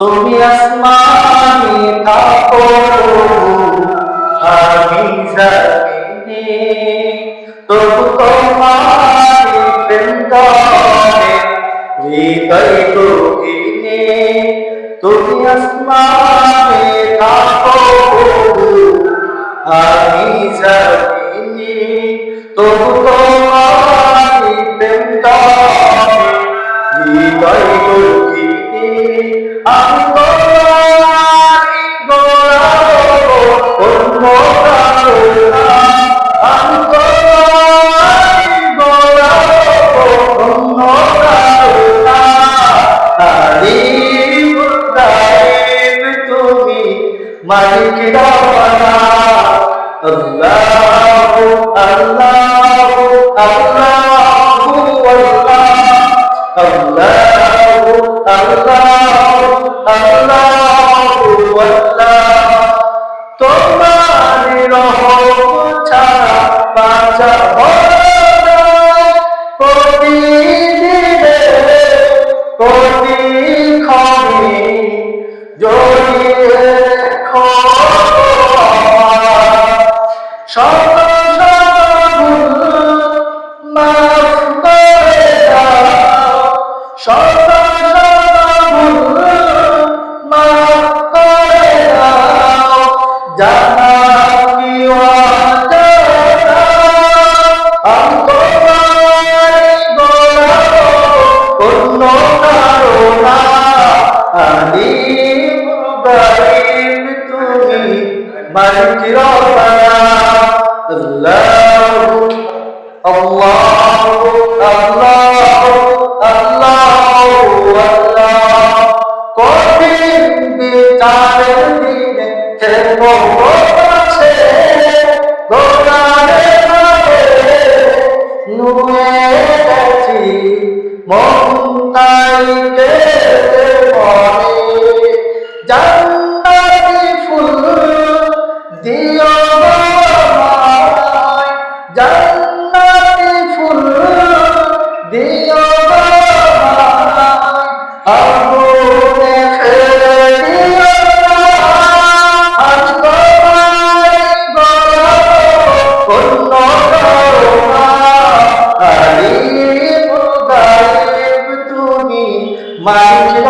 তুমি আসমানে থাকো আমি জমিনে তবু তোমার করে হৃদয় গভীরে তুমি আসমানে থাকো আমি জমিনে তবু তোমার করে হৃদয় গভীরে মালিক আল্লাহ আল্লাহ আল্লাহ। প্রতিক্ষণে মালিক রব্বানা আল্লাহ আল্লাহ আল্লাহ আল্লাহ আল্লাহ কঠিন বিচারের দিনে গেছি মন তাইকে মালিক